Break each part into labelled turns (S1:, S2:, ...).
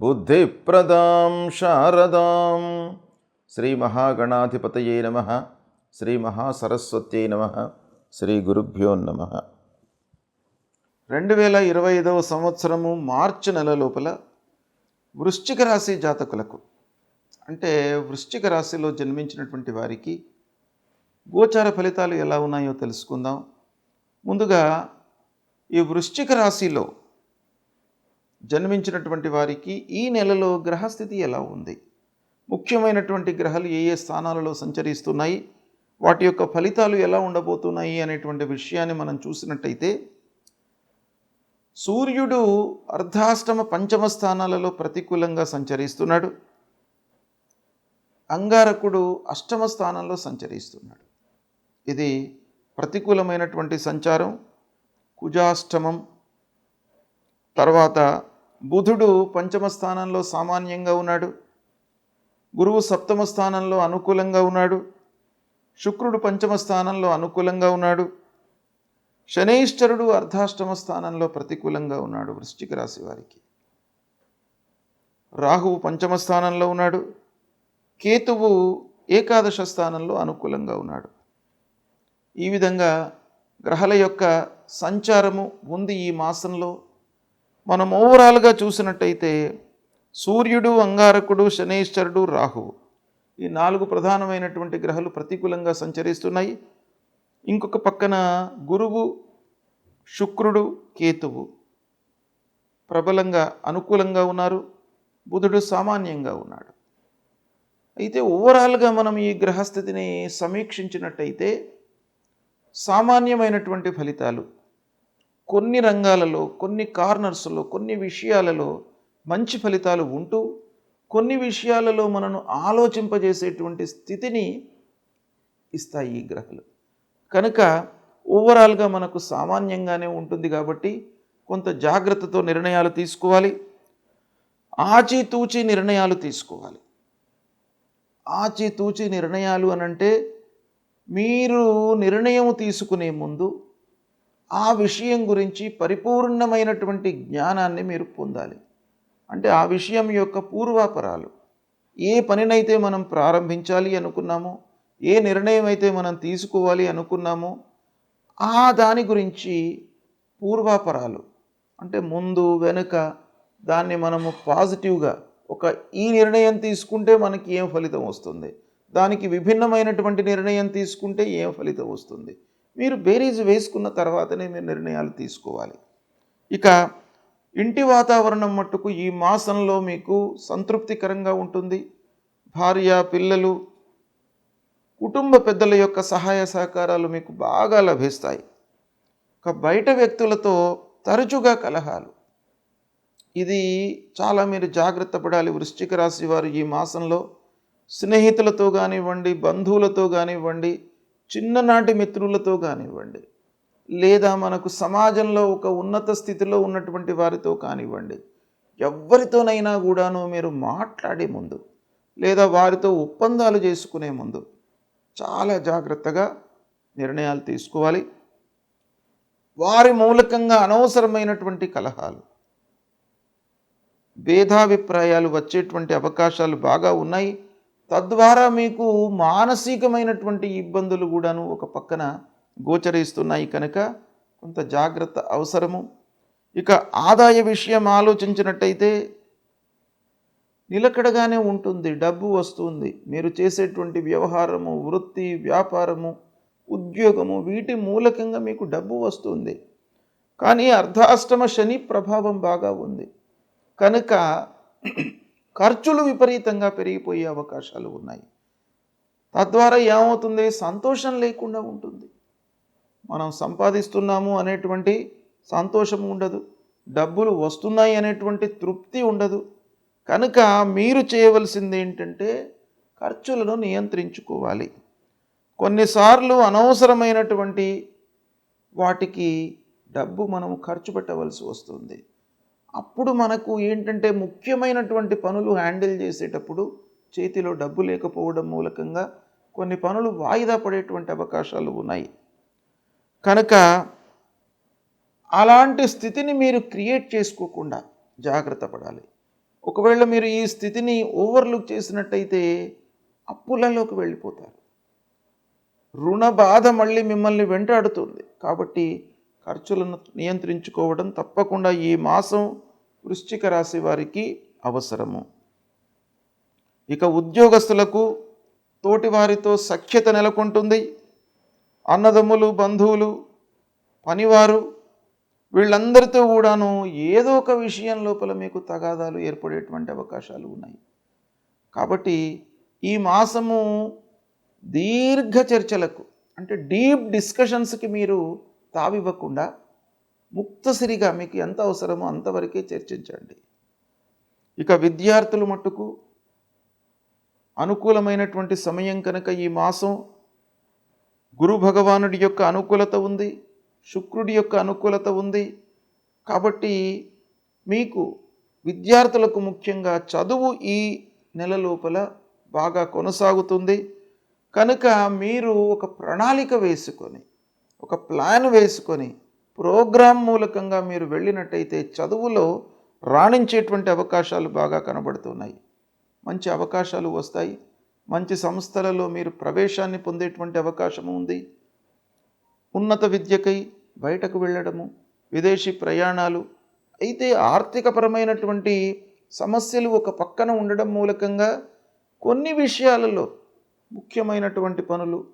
S1: బుద్ధిప్రదాం శారదాం. శ్రీ మహాగణాధిపతయే నమ. శ్రీ మహాసరస్వత్యై నమ. శ్రీ గురుభ్యో నమ. రెండు వేల ఇరవై ఐదవ సంవత్సరము మార్చి నెల లోపల వృశ్చిక రాశి జాతకులకు అంటే వృశ్చిక రాశిలో జన్మించినటువంటి వారికి గోచార ఫలితాలు ఎలా ఉన్నాయో తెలుసుకుందాం. ముందుగా ఈ వృశ్చిక రాశిలో జన్మించినటువంటి వారికి ఈ నెలలో గ్రహస్థితి ఎలా ఉంది? ముఖ్యమైనటువంటి గ్రహాలు ఏ ఏ స్థానాలలో సంచరిస్తున్నాయి? వాటి యొక్క ఫలితాలు ఎలా ఉండబోతున్నాయి అనేటువంటి విషయాన్ని మనం చూసినట్టయితే సూర్యుడు అర్ధాష్టమ పంచమ స్థానాలలో ప్రతికూలంగా సంచరిస్తున్నాడు. అంగారకుడు అష్టమ స్థానంలో సంచరిస్తున్నాడు. ఇది ప్రతికూలమైనటువంటి సంచారం. కుజాష్టమం తర్వాత బుధుడు పంచమ స్థానంలో సామాన్యంగా ఉన్నాడు. గురువు సప్తమ స్థానంలో అనుకూలంగా ఉన్నాడు. శుక్రుడు పంచమ స్థానంలో అనుకూలంగా ఉన్నాడు. శనైశ్వరుడు అర్ధాష్టమ స్థానంలో ప్రతికూలంగా ఉన్నాడు వృశ్చిక రాశి వారికి. రాహువు పంచమ స్థానంలో ఉన్నాడు. కేతువు ఏకాదశ స్థానంలో అనుకూలంగా ఉన్నాడు. ఈ విధంగా గ్రహాల యొక్క సంచారము ఉంది ఈ మాసంలో. మనం ఓవరాల్గా చూసినట్టయితే సూర్యుడు అంగారకుడు శనేశ్వరుడు రాహువు ఈ నాలుగు ప్రధానమైనటువంటి గ్రహాలు ప్రతికూలంగా సంచరిస్తున్నాయి. ఇంకొక పక్కన గురువు శుక్రుడు కేతువు ప్రబలంగా అనుకూలంగా ఉన్నారు. బుధుడు సామాన్యంగా ఉన్నాడు. అయితే ఓవరాల్గా మనం ఈ గ్రహస్థితిని సమీక్షించినట్టయితే సామాన్యమైనటువంటి ఫలితాలు కొన్ని రంగాలలో కొన్ని కార్నర్స్లో కొన్ని విషయాలలో మంచి ఫలితాలు ఉంటూ కొన్ని విషయాలలో మనను ఆలోచింపజేసేటువంటి స్థితిని ఇస్తాయి ఈ గ్రహాలు. కనుక ఓవరాల్గా మనకు సామాన్యంగానే ఉంటుంది కాబట్టి కొంత జాగ్రత్తతో నిర్ణయాలు తీసుకోవాలి. ఆచితూచి నిర్ణయాలు తీసుకోవాలి. ఆచితూచి నిర్ణయాలు అనంటే మీరు నిర్ణయం తీసుకునే ముందు ఆ విషయం గురించి పరిపూర్ణమైనటువంటి జ్ఞానాన్ని మీరు పొందాలి. అంటే ఆ విషయం యొక్క పూర్వాపరాలు. ఏ పనినైతే మనం ప్రారంభించాలి అనుకున్నామో ఏ నిర్ణయం అయితే మనం తీసుకోవాలి అనుకున్నామో ఆ దాని గురించి పూర్వాపరాలు. అంటే ముందు వెనుక దాన్ని మనము పాజిటివ్గా ఒక ఈ నిర్ణయం తీసుకుంటే మనకి ఏం ఫలితం వస్తుంది? దానికి విభిన్నమైనటువంటి నిర్ణయం తీసుకుంటే ఏం ఫలితం వస్తుంది? మీరు బేరీజ్ వేసుకున్న తర్వాతనే మీరు నిర్ణయాలు తీసుకోవాలి. ఇక ఇంటి వాతావరణం మట్టుకు ఈ మాసంలో మీకు సంతృప్తికరంగా ఉంటుంది. భార్య పిల్లలు కుటుంబ పెద్దల యొక్క సహాయ సహకారాలు మీకు బాగా లభిస్తాయి. ఇక బయట వ్యక్తులతో తరచుగా కలహాలు. ఇది చాలా మీరు జాగ్రత్త పడాలి. వృశ్చిక రాశి వారు ఈ మాసంలో స్నేహితులతో కానివ్వండి బంధువులతో కానివ్వండి చిన్ననాటి మిత్రులతో కానివ్వండి లేదా మనకు సమాజంలో ఒక ఉన్నత స్థితిలో ఉన్నటువంటి వారితో కానివ్వండి ఎవరితోనైనా కూడాను మీరు మాట్లాడే ముందు లేదా వారితో ఒప్పందాలు చేసుకునే ముందు చాలా జాగ్రత్తగా నిర్ణయాలు తీసుకోవాలి. వారి మూలకంగా అనవసరమైనటువంటి కలహాలు భేదాభిప్రాయాలు వచ్చేటువంటి అవకాశాలు బాగా ఉన్నాయి. తద్వారా మీకు మానసికమైనటువంటి ఇబ్బందులు కూడాను ఒక పక్కన గోచరిస్తున్నాయి కనుక కొంత జాగ్రత్త అవసరము. ఇక ఆదాయ విషయం ఆలోచించినట్టయితే నిలకడగానే ఉంటుంది డబ్బు వస్తుంది. మీరు చేసేటువంటి వ్యవహారము వృత్తి వ్యాపారము ఉద్యోగము వీటి మూలకంగా మీకు డబ్బు వస్తుంది. కానీ అర్ధాష్టమ శని ప్రభావం బాగా ఉంది. కనుక ఖర్చులు విపరీతంగా పెరిగిపోయే అవకాశాలు ఉన్నాయి. తద్వారా ఏమవుతుంది? సంతోషం లేకుండా ఉంటుంది. మనం సంపాదిస్తున్నాము అనేటువంటి సంతోషం ఉండదు. డబ్బులు వస్తున్నాయి అనేటువంటి తృప్తి ఉండదు. కనుక మీరు చేయవలసింది ఏంటంటే ఖర్చులను నియంత్రించుకోవాలి. కొన్నిసార్లు అనవసరమైనటువంటి వాటికి డబ్బు మనం ఖర్చు పెట్టవలసి వస్తుంది. అప్పుడు మనకు ఏంటంటే ముఖ్యమైనటువంటి పనులు హ్యాండిల్ చేసేటప్పుడు చేతిలో డబ్బు లేకపోవడం మూలకంగా కొన్ని పనులు వాయిదా పడేటువంటి అవకాశాలు ఉన్నాయి. కనుక అలాంటి స్థితిని మీరు క్రియేట్ చేసుకోకుండా జాగ్రత్త పడాలి. ఒకవేళ మీరు ఈ స్థితిని ఓవర్లుక్ చేసినట్టయితే అప్పులలోకి వెళ్ళిపోతారు. రుణ బాధ మళ్ళీ మిమ్మల్ని వెంటాడుతుంది. కాబట్టి ఖర్చులను నియంత్రించుకోవడం తప్పకుండా ఈ మాసం వృశ్చిక రాశి వారికి అవసరము. ఇక ఉద్యోగస్తులకు తోటి వారితో సఖ్యత నెలకొంటుంది. అన్నదమ్ములు బంధువులు పనివారు వీళ్ళందరితో కూడాను ఏదో ఒక విషయం లోపల మీకు తగాదాలు ఏర్పడేటువంటి అవకాశాలు ఉన్నాయి. కాబట్టి ఈ మాసము దీర్ఘ చర్చలకు అంటే డీప్ డిస్కషన్స్కి మీరు తావివ్వకుండా ముక్తసిరిగా మీకు ఎంత అవసరమో అంతవరకే చర్చించండి. ఇక విద్యార్థులు మట్టుకు అనుకూలమైనటువంటి సమయం కనుక ఈ మాసం గురు భగవానుడి యొక్క అనుకూలత ఉంది శుక్రుడి యొక్క అనుకూలత ఉంది. కాబట్టి మీకు విద్యార్థులకు ముఖ్యంగా చదువు ఈ నెల లోపల బాగా కొనసాగుతుంది. కనుక మీరు ఒక ప్రణాళిక వేసుకొని ఒక ప్లాన్ వేసుకొని ప్రోగ్రాం మూలకంగా మీరు వెళ్ళినట్టయితే చదువులో రాణించేటువంటి అవకాశాలు బాగా కనబడుతున్నాయి. మంచి అవకాశాలు వస్తాయి. మంచి సంస్థలలో మీరు ప్రవేశాన్ని పొందేటువంటి అవకాశం ఉంది. ఉన్నత విద్యకై బయటకు వెళ్ళడము విదేశీ ప్రయాణాలు అయితే ఆర్థికపరమైనటువంటి సమస్యలు ఒక పక్కన ఉండడం మూలకంగా కొన్ని విషయాలలో ముఖ్యమైనటువంటి పనులు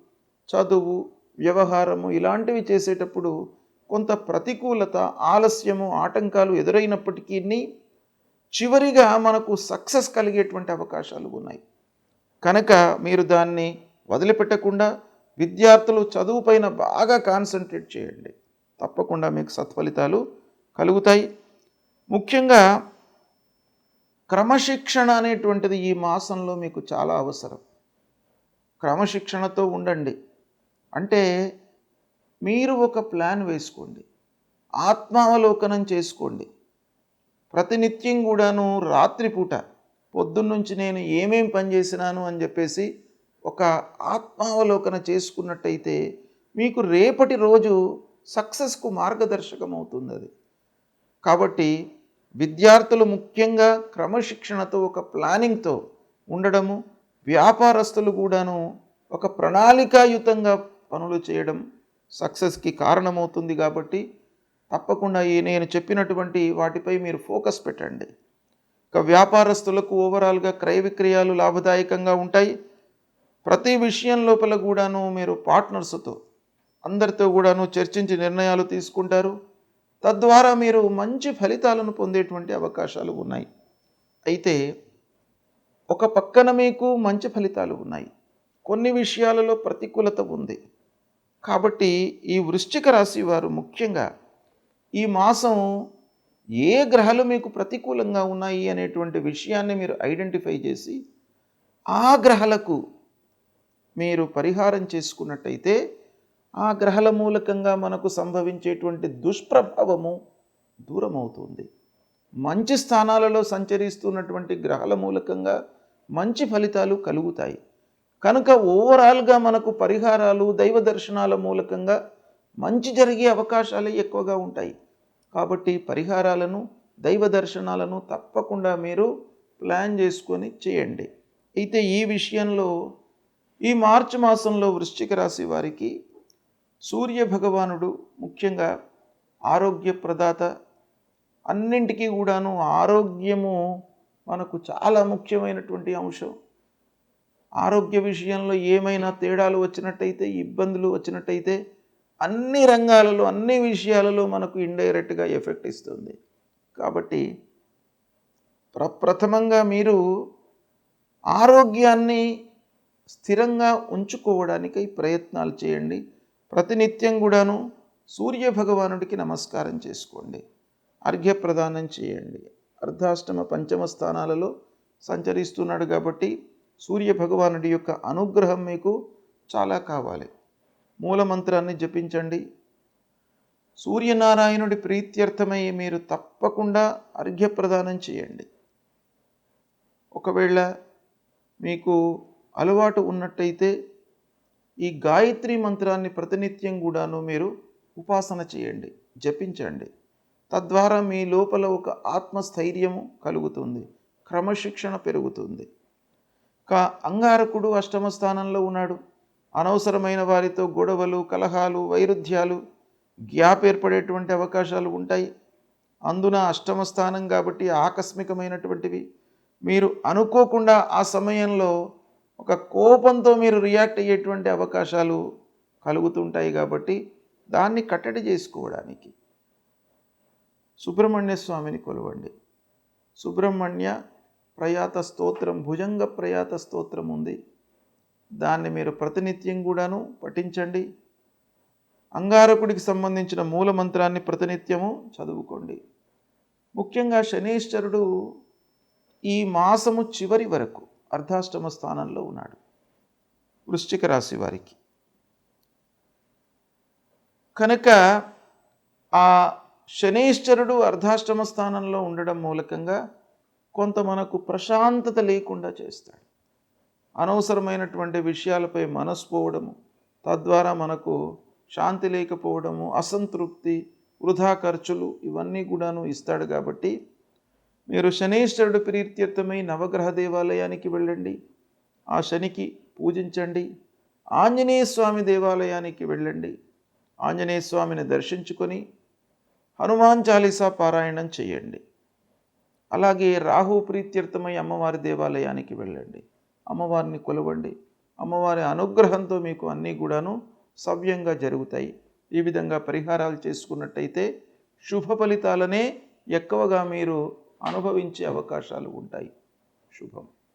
S1: చదువు వ్యవహారము ఇలాంటివి చేసేటప్పుడు కొంత ప్రతికూలత ఆలస్యము ఆటంకాలు ఎదురైనప్పటికీ చివరిగా మనకు సక్సెస్ కలిగేటువంటి అవకాశాలు ఉన్నాయి. కనుక మీరు దాన్ని వదిలిపెట్టకుండా విద్యార్థులు చదువుపైన బాగా కాన్సన్ట్రేట్ చేయండి. తప్పకుండా మీకు సత్ఫలితాలు కలుగుతాయి. ముఖ్యంగా క్రమశిక్షణ అనేటువంటిది ఈ మాసంలో మీకు చాలా అవసరం. క్రమశిక్షణతో ఉండండి. అంటే మీరు ఒక ప్లాన్ వేసుకోండి. ఆత్మావలోకనం చేసుకోండి. ప్రతినిత్యం కూడాను రాత్రిపూట పొద్దున్నుంచి నేను ఏమేం పని చేసినాను అని చెప్పేసి ఒక ఆత్మావలోకన చేసుకున్నట్టయితే మీకు రేపటి రోజు సక్సెస్కు మార్గదర్శకం అవుతుంది అది కాబట్టి విద్యార్థులు ముఖ్యంగా క్రమశిక్షణతో ఒక ప్లానింగ్తో ఉండడము వ్యాపారస్తులు కూడాను ఒక ప్రణాళికాయుతంగా పనులు చేయడం సక్సెస్కి కారణమవుతుంది కాబట్టి తప్పకుండా ఈ నేను చెప్పినటువంటి వాటిపై మీరు ఫోకస్ పెట్టండి. ఇక వ్యాపారస్తులకు ఓవరాల్గా క్రయ విక్రయాలు లాభదాయకంగా ఉంటాయి. ప్రతి విషయం లోపల కూడాను మీరు పార్ట్నర్స్తో అందరితో కూడాను చర్చించి నిర్ణయాలు తీసుకుంటారు. తద్వారా మీరు మంచి ఫలితాలను పొందేటువంటి అవకాశాలు ఉన్నాయి. అయితే ఒక పక్కన మీకు మంచి ఫలితాలు ఉన్నాయి. కొన్ని విషయాలలో ప్రతికూలత ఉంది. కాబట్టి ఈ వృశ్చిక రాశి వారు ముఖ్యంగా ఈ మాసం ఏ గ్రహాలు మీకు ప్రతికూలంగా ఉన్నాయి అనేటువంటి విషయాన్ని మీరు ఐడెంటిఫై చేసి ఆ గ్రహాలకు మీరు పరిహారం చేసుకున్నట్టయితే ఆ గ్రహాల మూలకంగా మనకు సంభవించేటువంటి దుష్ప్రభావము దూరమవుతుంది. మంచి స్థానాలలో సంచరిస్తున్నటువంటి గ్రహాల మూలకంగా మంచి ఫలితాలు కలుగుతాయి. కనుక ఓవరాల్గా మనకు పరిహారాలు దైవ దర్శనాల మూలకంగా మంచి జరిగే అవకాశాలే ఎక్కువగా ఉంటాయి. కాబట్టి పరిహారాలను దైవ దర్శనాలను తప్పకుండా మీరు ప్లాన్ చేసుకొని చేయండి. అయితే ఈ విషయంలో ఈ మార్చి మాసంలో వృశ్చిక రాశి వారికి సూర్య భగవానుడు ముఖ్యంగా ఆరోగ్య ప్రదాత అన్నింటికీ కూడాను ఆరోగ్యము మనకు చాలా ముఖ్యమైనటువంటి అంశం. ఆరోగ్య విషయంలో ఏమైనా తేడాలు వచ్చినట్టయితే ఇబ్బందులు వచ్చినట్టయితే అన్ని రంగాలలో అన్ని విషయాలలో మనకు ఇండైరెక్ట్గా ఎఫెక్ట్ ఇస్తుంది. కాబట్టి ప్రప్రథమంగా మీరు ఆరోగ్యాన్ని స్థిరంగా ఉంచుకోవడానికి ప్రయత్నాలు చేయండి. ప్రతినిత్యం కూడాను సూర్య భగవానుడికి నమస్కారం చేసుకోండి. అర్ఘ్యప్రదానం చేయండి. అర్ధాష్టమ పంచమ స్థానాలలో సంచరిస్తున్నాడు కాబట్టి సూర్య భగవానుడి యొక్క అనుగ్రహం మీకు చాలా కావాలి. మూలమంత్రాన్ని జపించండి. సూర్యనారాయణుడి ప్రీత్యర్థమై మీరు తప్పకుండా అర్ఘ్యప్రదానం చేయండి. ఒకవేళ మీకు అలవాటు ఉన్నట్టయితే ఈ గాయత్రి మంత్రాన్ని ప్రతినిత్యం కూడాను మీరు ఉపాసన చేయండి జపించండి. తద్వారా మీ లోపల ఒక ఆత్మస్థైర్యము కలుగుతుంది. క్రమశిక్షణ పెరుగుతుంది. అంగారకుడు అష్టమ స్థానంలో ఉన్నాడు. అనవసరమైన వారితో గొడవలు కలహాలు వైరుధ్యాలు గ్యాప్ ఏర్పడేటువంటి అవకాశాలు ఉంటాయి. అందున అష్టమ స్థానం కాబట్టి ఆకస్మికమైనటువంటివి. మీరు అనుకోకుండా ఆ సమయంలో ఒక కోపంతో మీరు రియాక్ట్ అయ్యేటువంటి అవకాశాలు కలుగుతుంటాయి కాబట్టి దాన్ని కట్టడి చేసుకోవడానికి. సుబ్రహ్మణ్య స్వామిని కొలవండి. సుబ్రహ్మణ్య ప్రయాత స్తోత్రం భుజంగ ప్రయాత స్తోత్రం ఉంది. దాన్ని మీరు ప్రతినిత్యం కూడాను పఠించండి. అంగారకుడికి సంబంధించిన మూల మంత్రాన్ని ప్రతినిత్యము చదువుకోండి. ముఖ్యంగా శనీశ్వరుడు ఈ మాసము చివరి వరకు అర్ధాష్టమ స్థానంలో ఉన్నాడు. వృశ్చిక రాశి వారికి. కనుక ఆ శనీశ్వరుడు అర్ధాష్టమ స్థానంలో ఉండడం మూలకంగా కొంత మనకు ప్రశాంతత లేకుండా చేస్తాడు. అనవసరమైనటువంటి విషయాలపై మనసు పోవడము తద్వారా మనకు శాంతి లేకపోవడము అసంతృప్తి వృధా ఖర్చులు ఇవన్నీ కూడాను ఇస్తాడు కాబట్టి మీరు శనీశ్వరుడు ప్రీత్యర్థమై నవగ్రహ దేవాలయానికి వెళ్ళండి. ఆ శనికి పూజించండి. ఆంజనేయ స్వామి దేవాలయానికి వెళ్ళండి. ఆంజనేయ స్వామిని దర్శించుకొని హనుమాన్ చాలీసా పారాయణం చేయండి. అలాగే రాహు ప్రీత్యర్థమై అమ్మవారి దేవాలయానికి వెళ్ళండి. అమ్మవారిని కొలవండి. అమ్మవారి అనుగ్రహంతో మీకు అన్నీ కూడాను సవ్యంగా జరుగుతాయి. ఈ విధంగా పరిహారాలు చేసుకున్నట్టయితే శుభ ఫలితాలనే ఎక్కువగా మీరు అనుభవించే అవకాశాలు ఉంటాయి. శుభం.